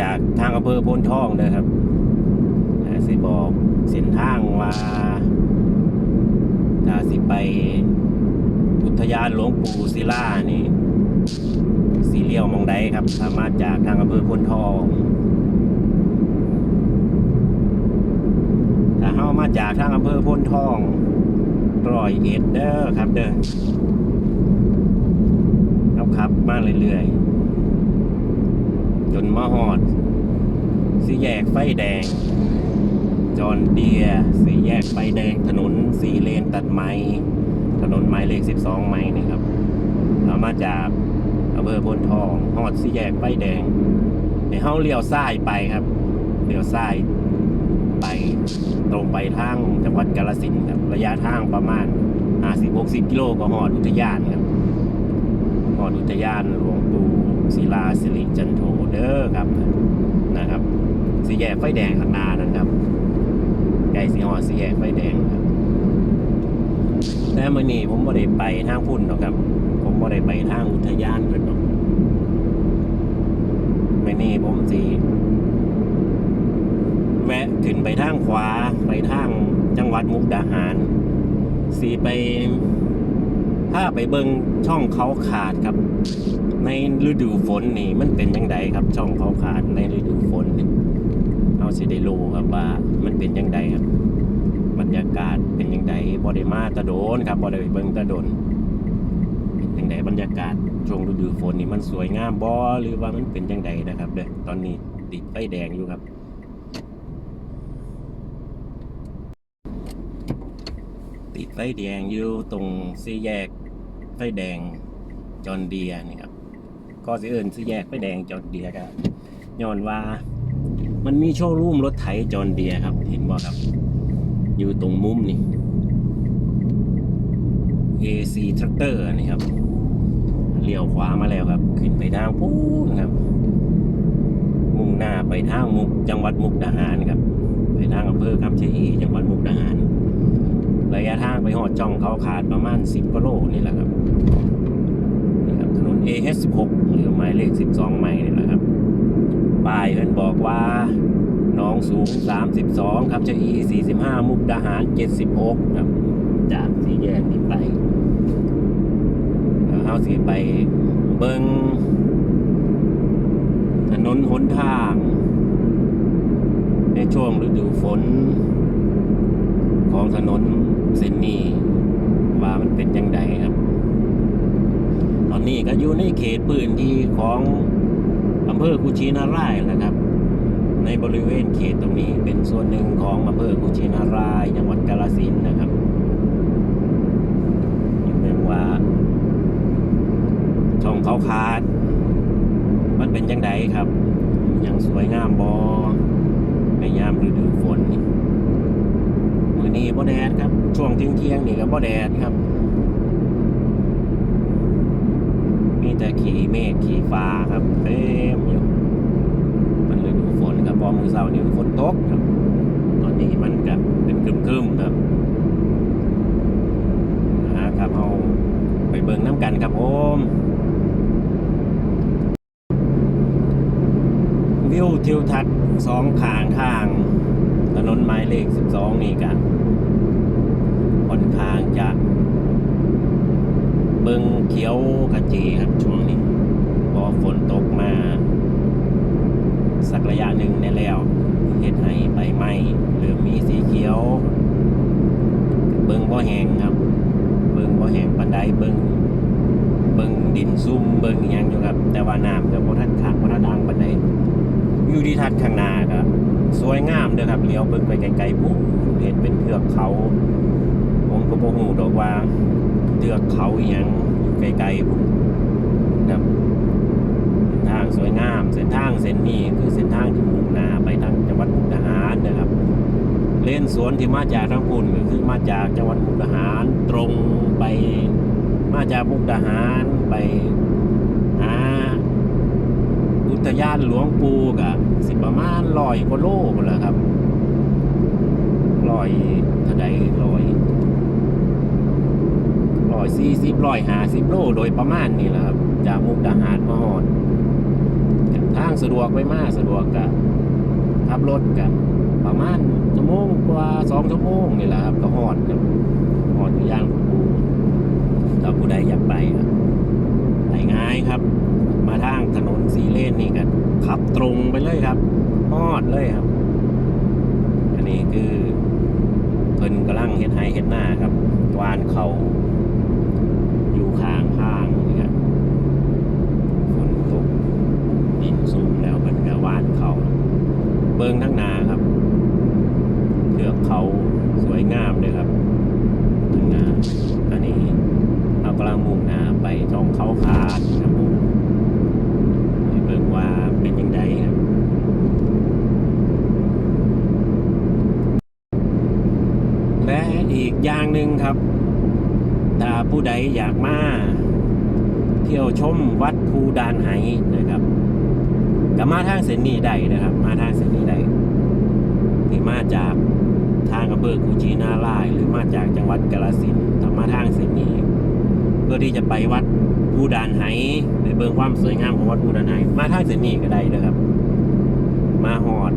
จากทางอำเภอโพนทองนะครับสิบอกเส้นทางว่าถ้าสิไปอุทยานหลวงปู่ศิลานี่สีเลี้ยวมองใดครับสามารถจากทางอำเภอพนทอง ถ้าเฮามาจากทางอำเภอพนทองร้อยเอ็ดเด้อครับเด้อครับขับมาเรื่อยๆ นมาหอดสี่แยกไฟแดง จอนเดียสี่แยกไฟแดงถนนสี่เลนตัดไม้ถนนไม้เลขสิบสองไม้นี่ครับเรามาจากอำเภอพนทองหอดสี่แยกไฟแดงให้เฮาเลี้ยวซ้ายไปครับเลี้ยวซ้ายไปตรงไปทางจังหวัดกาฬสินครับระยะทางประมาณ50-60กิโลก็หอดอุทยานครับหอดอุทยานหลวงปู่ ศิลาสิริจันโทเด้อครับนะครับสีแยกไฟแดงข้างหน้านั่นครับใกลสีหอดสีแยกไฟแดงครับแต่มื่อนี้ผมบ่ได้ไปทางพุ่นหรอกครับ ผมบ่ได้ไปทางอุทยานเพิ่นหรอกมื่อนี้ผมสิแวะขึ้นไปทางขวาไปทางจังหวัดมุกดาหารสีไป ถ้าไปเบิงช่องเขาขาดครับ ในฤดูฝนนี่มันเป็นยังไงครับ ช่องเขาขาดในฤดูฝนนี่เอาสิได้รู้ครับว่ามันเป็นยังไงครับ บรรยากาศเป็นยังไงบอด้มาตะโดนครับบอด้ไปเบิงตะโดนเป็นยังไงบรรยากาศช่วงฤดูฝนนี่มันสวยงามบอหรือว่ามันเป็นยังไงนะครับเด้อตอนนี้ติดไฟแดงอยู่ครับติดไฟแดงอยู่ตรงสี่แยก ไฟแดงจอนเดียนี่ครับก็สิเอิญสี่แยกไฟแดงจอนเดียครับย้อนว่ามันมีโชว์รูมรถไถจอนเดียครับ เห็นบ่ครับ อยู่ตรงมุมนี่ AC Tractor นี่ครับเลี้ยวขวามาแล้วครับ ขึ้นไปทางพูนครับ มุ่งหน้าไปทางมุกจังหวัดมุกดาหารครับ ไปทางอำเภอคำเชอีจังหวัดมุกดาหาร ระยะทางไปหอดจ่องเขาขาดประมาณ 10กิโลนี่แหละครับนี่ครับถนน AH16 หรือหมายเลข 12ไมล์นี่แหละครับป้ายเพิ่นบอกว่าหน้องสูง 32 ครับเชอี45 มุกดาหาร 76 ครับ จากสี่แยกนี้ไปเฮาสิไปเบิงถนนหนทาง ในช่วงฤดูฝนของถนน เส้นนี้ว่ามันเป็นยังไงครับ ตอนนี้ก็อยู่ในเขตพื้นที่ของอำเภอกุชินารายนะครับ ในบริเวณเขตตรงนี้เป็นส่วนหนึ่งของอำเภอกุชินารายจังหวัดกาฬสินนะครับยังเป็นว่าช่องเขาขาด มันเป็นยังไงครับ ยังสวยงามบอในยามฤดูฝนนี่ มือนี้บ่แดดครับ ช่วงเที่ยงเที่ยงนี่ก็บ่แดดครับ มีแต่ขี่เมฆขี่ฟ้าครับเต็มอยู่มันเลยดูฝนครับพอมือเสาร์นี่มันฝนตกครับ ตอนนี้มันก็เป็นครึมๆครับนะครับเอาไปเบิ่งน้ำกันครับผมวิวทิวทัศน์สองข้างทาง ถนนหมายเลข 12 นี่กันค่อนข้างจะเบิงเขียวกระจีครับช่วงนี้พอฝนตกมา สักระยะหนึ่งในแล้วเห็ดให้ใบไม้หรือมีสีเขียว เบิงบ่แหงครับ เบิงบ่แหงปันไดเบิงเบิงดินซุ่มเบิงอหยังอยู่ครับ แต่ว่าน้ำกับบ่ทันขาดบ่ทันดังปันไดวิวดีทัศน์ข้างหน้าก็ สวยงามเด้อครับเลี้ยวเบิ่งไปไกลๆปุ๊บเห็นเป็นเทือกเขา ผมก็บ่ฮู้ดอกว่าเทือกเขาอีหยังอยู่ไกลๆปุ๊บครับเส้นทางสวยงาม เส้นทางเส้นนี้คือเส้นทางที่มุ่งหน้าไปทางจังหวัดมุกดาหารนะครับ เลนสวนที่มาจากทางปุ่นก็คือมาจากจังหวัดมุกดาหารตรงไปมาจากมุกดาหารไปหาอุทยานหลวงปู่กะสิประมาณ ลอยกว่าโลหมดแล้วครับลอยเทาใดลอยลอยสี่สิบร้อยหาสิบโลโดยประมาณนี่แหละครับ จากมุกดาหารมาฮอดทางสะดวกไปมากสะดวกกับขับรถกับประมาณชั่วโมงกว่าสองชั่วโมงนี่แหละครับก็ฮอดครับฮอดอยู่ย่างคูถ้าผู้ใดอยากไปครับไปง่ายครับ มาทางถนนสีเลนนี่ก็ขับตรงไปเลยครับ ฮอดเลยครับ อันนี้คือเพิ่นกำลังเฮ็ดไห้เฮ็ดหน้าครับวานเขาอยู่ข้างข้างนี่ครับฝนตกดินสูงแล้วเพิ่นก็วานเขาเบิ่งทั้งหนาครับเถือกเขาสวยงามเลยครับทั้งหนาอันนี้เรากำลังมุ่งหน้าไปช่องเขาขาดครับผมไปเบิ่งว่าเป็นยังไงครับ และอีกอย่างหนึ่งครับ ถ้าผู้ใดอยากมาเที่ยวชม วัดภูดานไหนะครับก็มาทางเส้นนี้ได้นะครับ มาทางเส้นนี้ได้ที่มาจากทางอำเภอกุชินาราย หรือมาจากจังหวัดกาฬสินธุ์มาทางเส้นนี้ เพื่อที่จะไปวัดภูดานไหไปเบิ่งความสวยงามของวัดภูดานไหมาทางเส้นนี้ก็ได้นะครับ มาหอด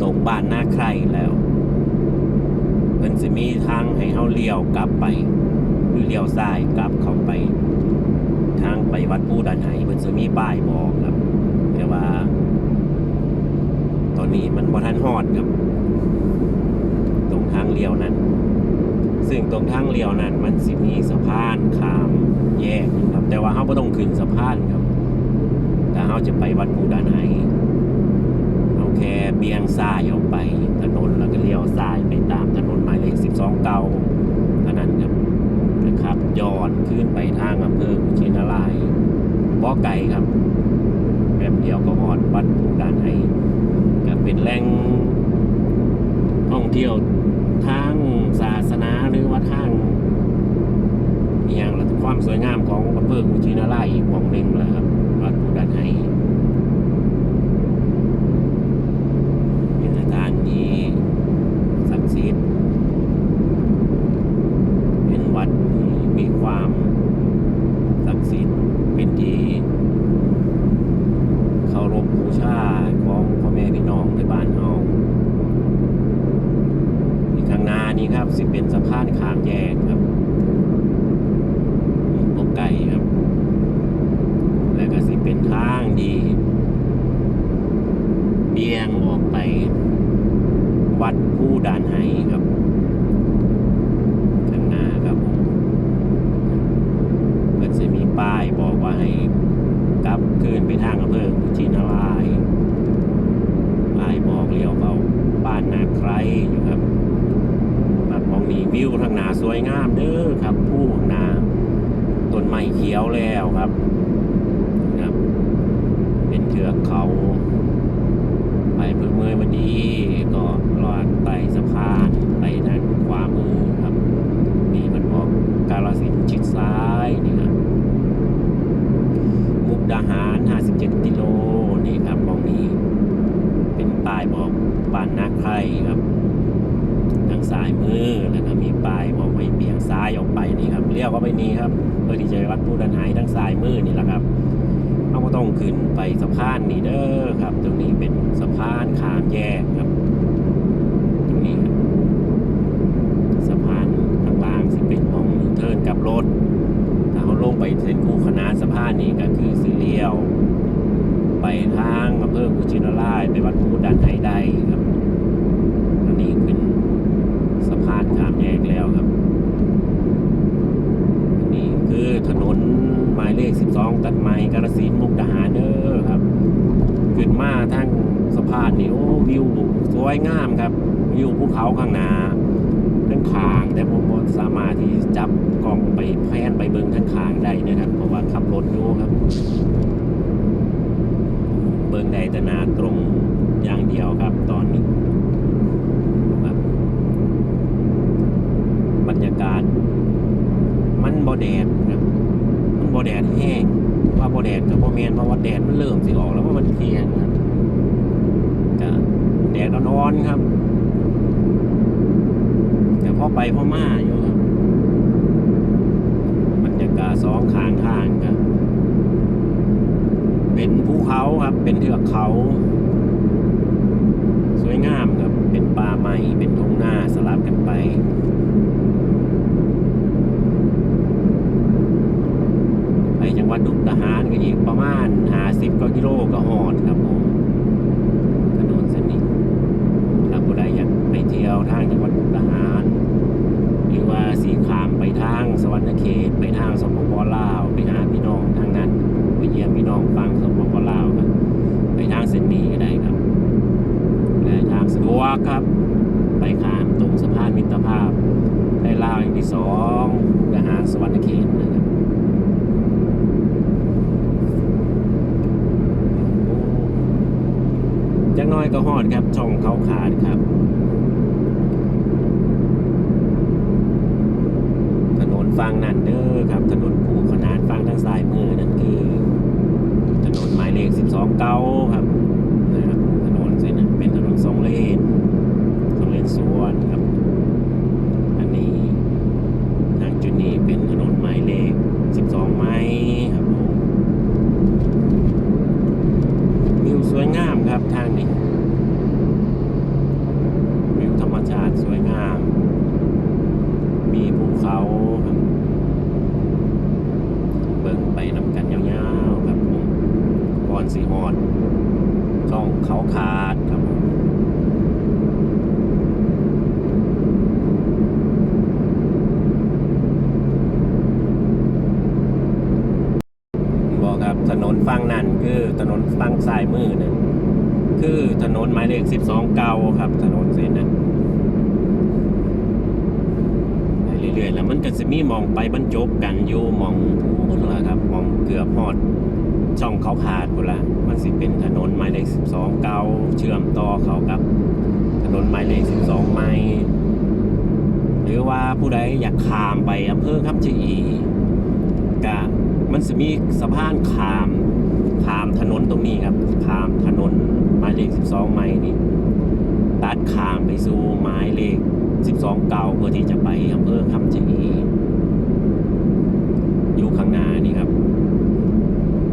ตรงบ้านหน้าใครแล้วเพิ่นสิมีทางให้เฮาเลี้ยวกลับไปหรือเลี้ยวซ้ายกลับเข้าไป ทางไปวัดปูดานไหเพิ่นสิมีป้ายบอกครับแต่ว่า ตอนนี้มันบ่ทันฮอดครับ ตรงทางเลี้ยวนั้น ซึ่งตรงทางเลี้ยวนั้น มันสิมีสะพานขามแยกครับ แต่ว่าเฮาบ่ต้องขึ้นสะพานครับถ้าเฮาจะไปวัดปูดานไหเอาแค่เบี่ยงซ้ายออกไปถนนแล้วก็เลี้ยวซ้ายไปตามถนนหมายเลข12เก่าเท่านั้นครับนะ ครับย้อนขึ้นไปทางอำเภอกุชินารายบ่อไก่ครับแบบเดียวก็ฮอดวัดภูดานไห้ก็เป็นแหล่งท่องเที่ยวทางศาสนาหรือว่าทางอย่างละความสวยงามของอำเภอกุชินารายอีกหม่องหนึ่งแหละครับวัดภูดานไห้ เป็นสถานที่ศักดิ์สิทธิ์เป็นวัดที่มีความศักดิ์สิทธิ์เป็นที่เคารพบูชาของพ่อแม่พี่น้องในบ้านเฮาที่ข้างหน้านี้ครับ สิเป็นสะพานข้ามแยกครับปกไก่ครับ แล้วก็สิเป็นทางดี เบี่ยงออกไป วัดผู้ด่านไหครับ ข้างหน้าครับผมเพิ่นจะมีป้ายบอกว่าให้กลับคืนไปทางอำเภอกุชินารายณ์ป้ายบอกเลี้ยวเขาบ้านนาใครอยู่ครับแบบมองนีวิวทางหนาสวยงามเด้อครับ ผู้ข้างหนาต้นไม้เขียวแล้วครับครับ เป็นเทือกเขา ไปเพื่อเมื่อยมาดีก็ลอดไต่สะพานไปทางขวามือครับ นี่มันบอกกาลสินธุ์ชิดซ้ายนี่ครับ มุกดาหาร 57 กิโลนี่ครับมองนี้ เป็นป้ายบอกบ้านนาใครครับ ทางซ้ายมือแล้วก็มีป้ายบอกให้เบี่ยงซ้ายออกไปนี่ครับเลี้ยวเข้าไปนี่ครับเพื่อที่จะไปวัดผู้ดันหายทางซ้ายมือนี่แหละครับ เราก็ต้องขึ้นไป สะพานนี่เด้อครับ ตรงนี้เป็นสะพานขามแยกครับ ตรงนี้ครับสะพานข้างล่างสิเป็นห้องเทิร์นกับรถถ้าเขาลงไปเส้นคู่ขนานสะพานนี้ก็คือสีเลี้ยว ไปทางอำเภอกุชินารายณ์ไปวัดพุทธดันไทยได้ครับตอนนี้ขึ้นสะพานขามแยกแล้วครับ นี่คือถนนหมายเลข 12 ตัดไม้กาฬสินธุ์มุกดาหารเด้อครับ ขึ้นมาทางสะพานนี่โอ้วิวส วยงามครับวิวภูเขาข้างหน้าทั้งขางแต่ผมสามารถที่จับกล้องไปแพนไปเบิ่งทั้งขางได้นะครับ เพราะว่าขับรถอยู่ครับ เบิ่งได้แต่นาตรงอย่างเดียวครับ ตอนนี้ครับบรรยากาศ มันบ่แดดครับมันบ่แดดแห้งว่าบ่แดดกับบ่แมนเพราะว่าแดดมันเริ่มสิออกแล้วว่ามันเที่ยงครับ แดดร้อนครับ แต่พ่อไปพ่อมาอยู่ครับบรรยากาศสองข้างทางครับเป็นภูเขาครับ เป็นเทือกเขา สวยงามครับ เป็นป่าไม้เอยก็หอดครับ ช่องเขาขาดครับ ถนนฟังนั่นเด้อครับ ถนนคู่ขนานฟังทางซ้ายมือนั่นคือ ถนนหมายเลข12เก้าครับนะครับถนนเส้นนั้นเป็นถนนสองเลนสองเลนสวนครับ อันนี้ทางจุดนี้เป็นถนนหมายเลข12ไม้ครับผมวิวสวยงามครับทางนี้ วิวธรรมชาติสวยงาม มีภูเขาครับ เบิ่งไปนำกันยาวๆครับผมก่อนสีหอด ช่องเขาขาดครับผมบอกครับถนนฝั่งนั่นคือถนนฝั่งซ้ายมือนั่นคือถนนหมายเลข12เก้าครับ ถนนเส้นนั้น ไปเรื่อยๆ แล้ว นี่มองไปบรรจบกันอยู่มองพูนละครับมองเกือบฮอดช่องเขาขาดพุ่นละมันสิเป็นถนนหมายเลข12 เก้าเชื่อมต่อเขากับ ถนนหมายเลข12ไมล์หรือว่าผู้ใดอยากข้ามไปอำเภอคำชะอีก็มันจะมีสะพานข้ามข้ามถนนตรงนี้ครับข้ามถนนหมายเลข 12 ไมล์นี่ตัดข้ามไปสู่หมายเลข 12 เก่าเพื่อที่จะไปอำเภอคำชะอี อยู่ข้างหน้านี่ครับ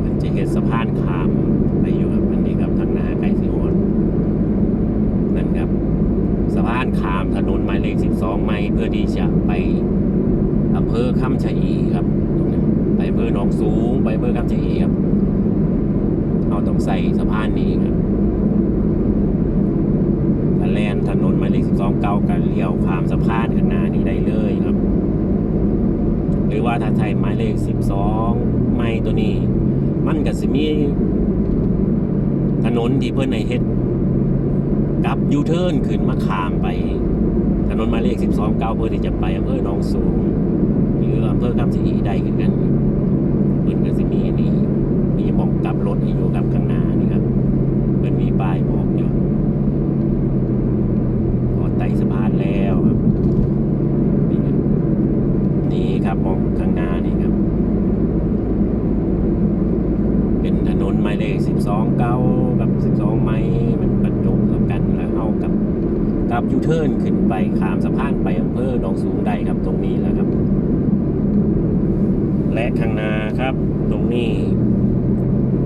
มันจะเห็นสะพานขามไปอยู่ครับอันนี้ครับทางหน้าไกลสิโอนนั่นครับสะพานขามถนนหมายเลข 12 ไมล์เพื่อที่จะไปอำเภอคำชะอีครับตรงนี้ไปอำเภอหนองสูง ไปอำเภอคำชะอีครับ เอาต้องใส่สะพานนี้ครับ ถ้าแลนถนนหมายเลข12เก้ากันเลี้ยวข้ามสะพานข้างหน้านี้ได้เลยครับ หรือว่าถ้าใช้หมายเลข12ไม่ตัวนี้ มีถนนที่เพิ่นในเฮ็ดกับยูเทิร์นขึ้นมาขามไป ถนนมาเลข 12 เก้าเพื่อที่จะไปอำเภอหนองสูงหรืออำเภอคำชะอีได้คือกันเพิ่นก็สิมีนนี่มีหมองกลับรถที่อยู่กับข้างหน้านี่ครับเพิ่นมีป้ายบอกอยู่ พอไต่สะพานแล้วครับนี่ครับนี่ครับมองข้างหน้านี่ครับ เป็นถนนหมายเลข12 เก้ากับ 12 ไม้มันบรรจบกันแล้วเอากับกับยูเทิร์นขึ้นไปข้ามสะพานไปอำเภอหนองสูงได้ครับตรงนี้แหละครับ และ ข้างหน้าครับ ตรงนี้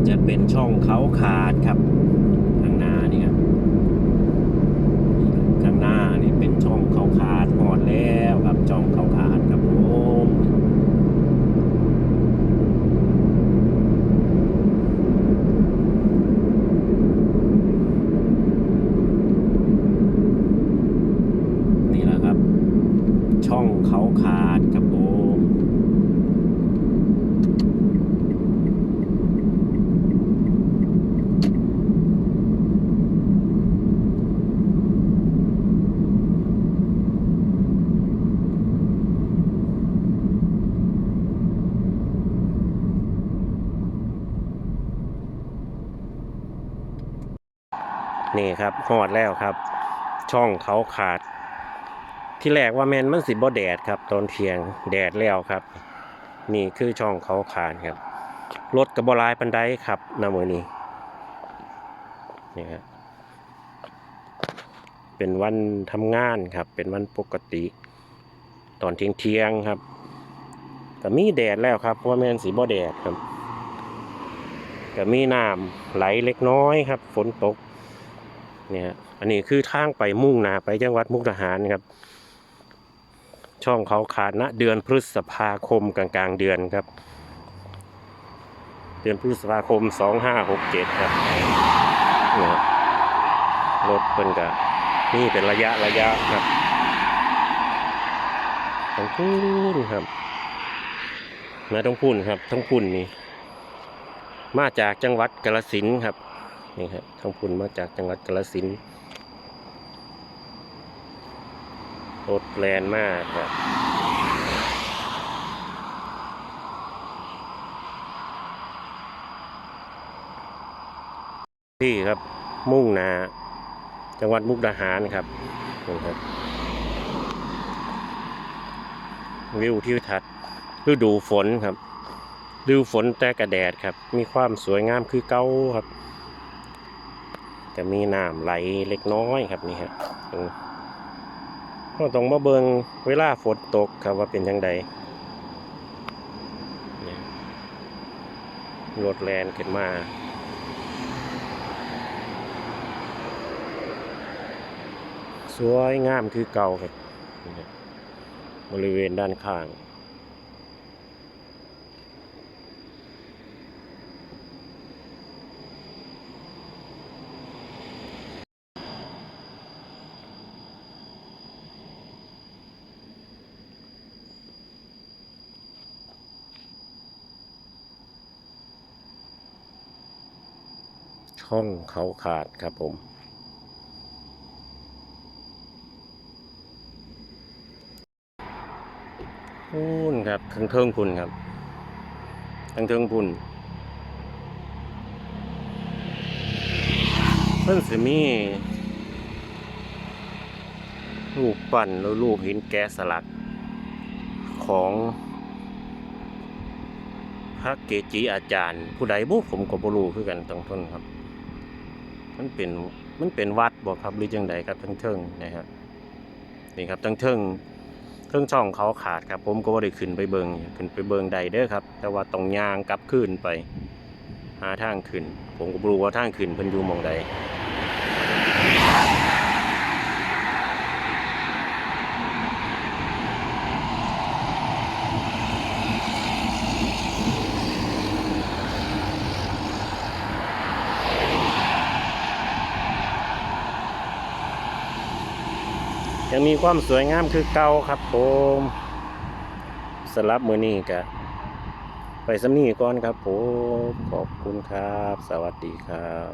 จะเป็นช่องเขาขาดครับ ข้างหน้านี่ครับ ข้างหน้านี่เป็นช่องเขาขาดหอดแล้วครับช่องเขาขาดครับผมนี่แหละครับ ช่องเขาขาดครับผม นี่ครับหอดแล้วครับ ช่องเขาขาด ที่แรกว่าแมนมันสิบ่แดดครับ ตอนเที่ยงแดดแล้วครับ นี่คือช่องเขาขาดครับรถกับบหลายปันไดครับนะมือนี้นี่ครับเป็นวันทำงานครับ เป็นวันปกติ ตอนเที่ยงเที่ยงครับก็มีแดดแล้วครับเพราะว่าแมนสีบ่แดดครับก็มีน้ำไหลเล็กน้อยครับ ฝนตก เนี่ย อันนี้คือทางไปมุ่งนาไปจังหวัดมุกดาหารครับ ช่องเขาขาดณเดือนพฤษภาคมกลางๆเดือนครับ เดือนพฤษภาคมสองห้าหกเจ็ดครับเนี่ยรถเพิ่นก็นี่เป็นระยะระยะครับทั้งพุ่นครับ มาทั้งพุ่นครับ ทั้งพุ่นนี่ มาจากจังหวัดกาฬสินครับ นี่ครับทั้งพุ่นมาจากจังหวัดกาฬสินธุ์รถแลนมากครับที่ครับมุ่งนาจังหวัดมุกดาหารครับนี่ครับวิวทิวทัศน์ฤดูฝนครับฤดูฝนแต่กระแดดครับ มีความสวยงามคือเก้าครับ จะมีน้ำไหลเล็กน้อยครับนี่ครับอืมเราต้องมาเบิงเวลาฝนตกครับว่าเป็นยังไงรถแลนขึ้นมาสวยงามคือเก่าครับบริเวณด้านข้าง ช่องเขาขาดครับผม พูนครับทั้งเทิงพุ่นครับทั้งเทิงพุ่นเพิ่นสิมีรูปปั้นหรือรูปหินแกะสลักของพระเกจิอาจารย์ ผู้ใดบุผมก็บ่รู้คือกันตรงทนครับ มันเป็นมันเป็นวัดบ่ครับหรือจังใดครับทั้งเทิงนะครับนี่ครับทั้งเทิงเครื่องช่องเขาขาดครับ ผมก็บ่ได้ขึ้นไปเบิงขึ้นไปเบิงใดเด้อครับ แต่ว่าต้องยางกลับขึ้นไป หาทางขึ้น ผมก็บ่รู้ว่าทางขึ้นเพิ่นอยู่หม่องใด ยังมีความสวยงามคือเก่าครับผมสำหรับมือนี้ก็ไปสำนีก่อนครับผม ขอบคุณครับ สวัสดีครับ